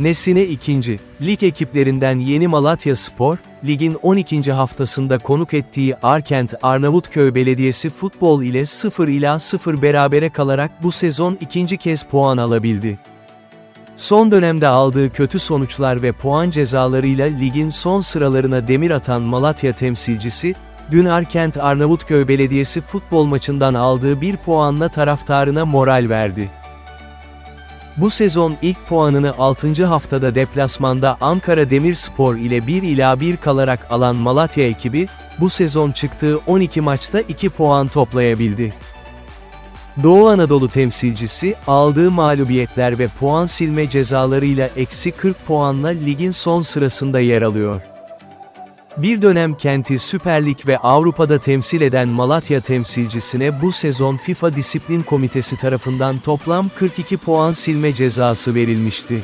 Nesine ikinci, lig ekiplerinden Yeni Malatya Spor, ligin 12. haftasında konuk ettiği Arkent Arnavutköy Belediyesi futbol ile 0 ila 0 berabere kalarak bu sezon ikinci kez puan alabildi. Son dönemde aldığı kötü sonuçlar ve puan cezalarıyla ligin son sıralarına demir atan Malatya temsilcisi, dün Arkent Arnavutköy Belediyesi futbol maçından aldığı bir puanla taraftarına moral verdi. Bu sezon ilk puanını 6. haftada deplasmanda Ankara Demirspor ile 1 ila 1 kalarak alan Malatya ekibi, bu sezon çıktığı 12 maçta 2 puan toplayabildi. Doğu Anadolu temsilcisi, aldığı mağlubiyetler ve puan silme cezalarıyla eksi 40 puanla ligin son sırasında yer alıyor. Bir dönem kenti Süper Lig ve Avrupa'da temsil eden Malatya temsilcisine bu sezon FIFA Disiplin Komitesi tarafından toplam 42 puan silme cezası verilmişti.